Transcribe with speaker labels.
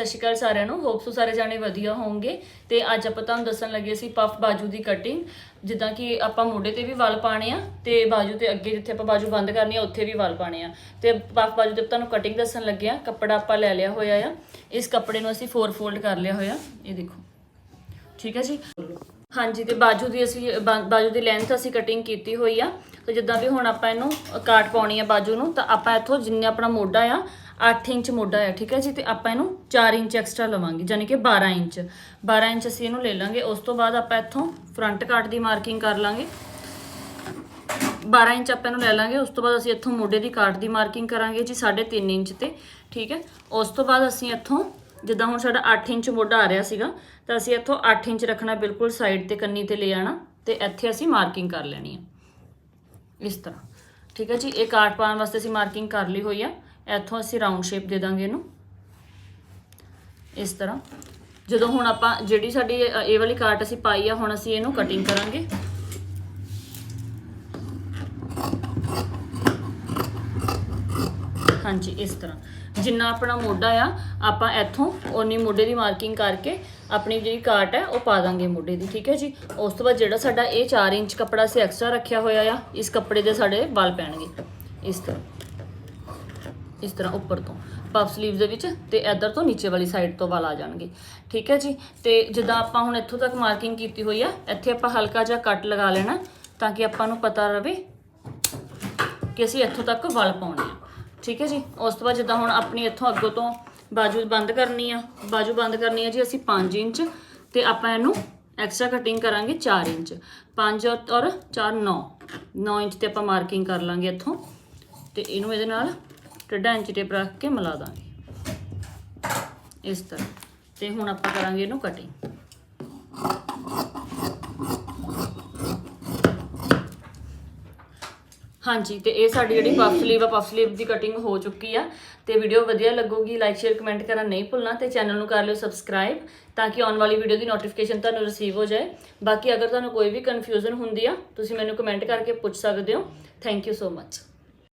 Speaker 1: ਸਤਿ ਸ਼੍ਰੀ ਅਕਾਲ ਸਾਰਿਆਂ ਨੂੰ। ਹੋਪ ਸੋ ਸਾਰੇ ਜਾਣੇ ਵਧੀਆ ਹੋਵੋਗੇ ਤੇ ਅੱਜ ਆਪਾਂ ਤੁਹਾਨੂੰ ਦੱਸਣ ਲੱਗੇ ਸੀ ਪਫ ਬਾਜੂ ਦੀ ਕਟਿੰਗ ਜਿੱਦਾਂ ਕਿ ਆਪਾਂ ਮੋਢੇ ਤੇ ਵੀ ਵਾਲ ਪਾਣੇ ਆ ਤੇ ਬਾਜੂ ਤੇ ਅੱਗੇ ਜਿੱਥੇ ਆਪਾਂ ਬਾਜੂ ਬੰਦ ਕਰਨੀ ਆ, ਉੱਥੇ ਵੀ ਵਾਲ ਪਾਣੇ ਆ। ਤੇ ਪਫ ਬਾਜੂ ਤੇ ਤੁਹਾਨੂੰ ਕਟਿੰਗ ਦੱਸਣ ਲੱਗੇ ਆ। ਕੱਪੜਾ ਆਪਾਂ ਲੈ ਲਿਆ ਹੋਇਆ ਆ। ਇਸ ਕੱਪੜੇ ਨੂੰ ਅਸੀਂ ਫੋਰ ਫੋਲਡ ਕਰ ਲਿਆ ਹੋਇਆ। ਇਹ ਦੇਖੋ। ਠੀਕ ਹੈ ਜੀ? ਹਾਂਜੀ, ਤੇ ਬਾਜੂ ਦੀ ਅਸੀਂ, ਬਾ- ਬਾਜੂ ਦੀ ਲੈਂਥ ਅਸੀਂ ਕਟਿੰਗ ਕੀਤੀ ਹੋਈ ਆ। ਤੇ ਜਿੱਦਾਂ ਵੀ ਹੁਣ ਆਪਾਂ ਇਹਨੂੰ ਕਾਟ ਪਾਉਣੀ ਆ ਬਾਜੂ ਨੂੰ, ਤਾਂ ਆਪਾਂ ਇੱਥੋਂ ਜਿੰਨੇ ਆਪਣਾ ਮੋਢਾ ਆ 8 ਇੰਚ ਮੋਢਾ ਆ, ਠੀਕ ਹੈ ਜੀ? ਤੇ ਆਪਾਂ ਇਹਨੂੰ 4 ਇੰਚ ਐਕਸਟਰਾ ਲਵਾਂਗੇ ਯਾਨੀ ਕਿ 12 ਇੰਚ। 12 ਇੰਚ ਅਸੀਂ ਇਹਨੂੰ ਲੈ ਲਾਂਗੇ, ਉਸ ਤੋਂ ਬਾਅਦ ਆਪਾਂ ਇੱਥੋਂ ਫਰੰਟ ਕਾਟ ਦੀ ਮਾਰਕਿੰਗ ਕਰ ਲਾਂਗੇ। 12 ਇੰਚ ਆਪਾਂ ਇਹਨੂੰ ਲੈ ਲਾਂਗੇ, ਉਸ ਤੋਂ ਬਾਅਦ ਅਸੀਂ ਇੱਥੋਂ ਮੋਢੇ ਦੀ ਕਾਟ ਦੀ ਮਾਰਕਿੰਗ ਕਰਾਂਗੇ ਜੀ 3.5 ਇੰਚ ਤੇ, ਠੀਕ ਹੈ? ਉਸ ਤੋਂ ਬਾਅਦ ਅਸੀਂ ਇੱਥੋਂ ਜਿੱਦਾਂ ਹੁਣ ਸਾਡਾ 8 ਇੰਚ ਮੋਢਾ ਆ ਰਿਹਾ ਸੀਗਾ, ਤਾਂ ਅਸੀਂ ਇੱਥੋਂ 8 ਇੰਚ ਰੱਖਣਾ ਬਿਲਕੁਲ ਸਾਈਡ ਤੇ ਕੰਨੀ ਤੇ ਲੈ ਆਣਾ ਤੇ ਇੱਥੇ ਅਸੀਂ ਮਾਰਕਿੰਗ ਕਰ ਲੈਣੀ ਹੈ ਇਸ ਤਰ੍ਹਾਂ। ਠੀਕ ਹੈ ਜੀ, ਇਹ ਕਾਟ ਪਾਉਣ ਵਾਸਤੇ ਅਸੀਂ ਮਾਰਕਿੰਗ ਕਰ ਲਈ ਹੋਈ ਆ। ਇੱਥੋਂ ਅਸੀਂ ਰਾਉਂਡ ਸ਼ੇਪ ਦੇ ਦਾਂਗੇ ਇਹਨੂੰ। ਇਸ ਤਰ੍ਹਾਂ। ਜਦੋਂ ਹੁਣ ਆਪਾਂ ਜਿਹੜੀ ਸਾਡੀ ਇਹ ਵਾਲੀ ਕਾਟ ਅਸੀਂ ਪਾਈ ਆ, ਹੁਣ ਅਸੀਂ ਇਹਨੂੰ ਕਟਿੰਗ ਕਰਾਂਗੇ। ਹਾਂਜੀ, ਇਸ ਤਰ੍ਹਾਂ। ਜਿੰਨਾ ਆਪਣਾ ਮੋਢਾ ਆ, ਆਪਾਂ ਇੱਥੋਂ ਓਨੀ ਮੋਢੇ ਦੀ ਮਾਰਕਿੰਗ ਕਰਕੇ ਆਪਣੀ ਜਿਹੜੀ ਕਾਟ ਹੈ, ਉਹ ਪਾ ਦਾਂਗੇ ਮੋਢੇ ਦੀ, ਠੀਕ ਹੈ ਜੀ? ਉਸ ਤੋਂ ਬਾਅਦ ਜਿਹੜਾ ਸਾਡਾ ਇਹ 4 ਇੰਚ ਕੱਪੜਾ ਅਸੀਂ ਐਕਸਟਰਾ ਰੱਖਿਆ ਹੋਇਆ ਆ, ਇਸ ਕੱਪੜੇ ਦੇ ਸਾਡੇ ਵਾਲ ਪੈਣਗੇ। ਇਸ ਤਰ੍ਹਾਂ। ਇਸ ਤਰ੍ਹਾਂ ਉੱਪਰ ਤੋਂ। ਪਫ ਸਲੀਵਸ ਦੇ ਵਿੱਚ ਤੇ ਇੱਧਰ ਤੋਂ ਨੀਚੇ ਵਾਲੀ ਸਾਈਡ ਤੋਂ ਵਾਲ ਆ ਜਾਣਗੇ, ਠੀਕ ਹੈ ਜੀ? ਤੇ ਜਿੱਦਾਂ ਆਪਾਂ ਹੁਣ ਇੱਥੋਂ ਤੱਕ ਮਾਰਕਿੰਗ ਕੀਤੀ ਹੋਈ ਆ, ਇੱਥੇ ਆਪਾਂ ਹਲਕਾ ਜਿਹਾ ਕੱਟ ਲਗਾ ਲੈਣਾ, ਤਾਂ ਕਿ ਆਪਾਂ ਨੂੰ ਪਤਾ ਰਵੇ ਕਿ ਅਸੀਂ ਇੱਥੋਂ ਤੱਕ ਵਲ ਪਾਉਣੇ ਆ। ਠੀਕ ਹੈ ਜੀ? ਉਸ ਤੋਂ ਬਾਅਦ ਜਿੱਦਾਂ ਹੁਣ ਆਪਣੀ ਇੱਥੋਂ ਅੱਗੋਂ ਤੋਂ ਬਾਜੂ ਬੰਦ ਕਰਨੀ ਆ, ਬਾਜੂ ਬੰਦ ਕਰਨੀ ਆ ਜੀ ਅਸੀਂ 5 ਇੰਚ ਤੇ ਆਪਾਂ ਇਹਨੂੰ ਐਕਸਟਰਾ ਕਟਿੰਗ ਕਰਾਂਗੇ 4 ਇੰਚ। 5 ਔਰ 4 9 9 ਇੰਚ ਤੇ ਆਪਾਂ ਮਾਰਕਿੰਗ ਕਰ ਲਾਂਗੇ ਇੱਥੋਂ ਤੇ ਇਹਨੂੰ ਇਹਦੇ ਨਾਲ ਟੇਢਾ ਇੰਚ ਟੇਪ ਰੱਖ ਕੇ ਮਿਲਾ ਦਾਂਗੇ। ਇਸ ਤਰ੍ਹਾਂ। ਤੇ ਹੁਣ ਆਪਾਂ ਕਰਾਂਗੇ ਇਹਨੂੰ ਕਟਿੰਗ ਹਾਂਜੀ ਤੇ ਇਹ ਸਾਡੀ ਜਿਹੜੀ ਪਫ ਸਲੀਵ ਆ ਪਫ ਸਲੀਵ ਦੀ ਕਟਿੰਗ ਹੋ ਚੁੱਕੀ ਆ। ਤੇ ਵੀਡੀਓ ਵਧੀਆ ਲੱਗੂਗੀ ਲਾਈਕ ਸ਼ੇਅਰ ਕਮੈਂਟ ਕਰਨਾ ਨਹੀਂ ਭੁੱਲਣਾ ਤੇ ਚੈਨਲ ਨੂੰ ਕਰ ਲਿਓ ਸਬਸਕ੍ਰਾਈਬ ਤਾਂ ਕਿ ਆਉਣ ਵਾਲੀ ਵੀਡੀਓ ਦੀ ਨੋਟੀਫਿਕੇਸ਼ਨ ਤੁਹਾਨੂੰ ਰਿਸੀਵ ਹੋ ਜਾਏ। ਬਾਕੀ ਅਗਰ ਤੁਹਾਨੂੰ ਕੋਈ ਵੀ ਕਨਫਿਊਜ਼ਨ ਹੁੰਦੀ ਆ ਤੁਸੀਂ ਮੈਨੂੰ ਕਮੈਂਟ ਕਰਕੇ ਪੁੱਛ ਸਕਦੇ ਹੋ। Thank you so much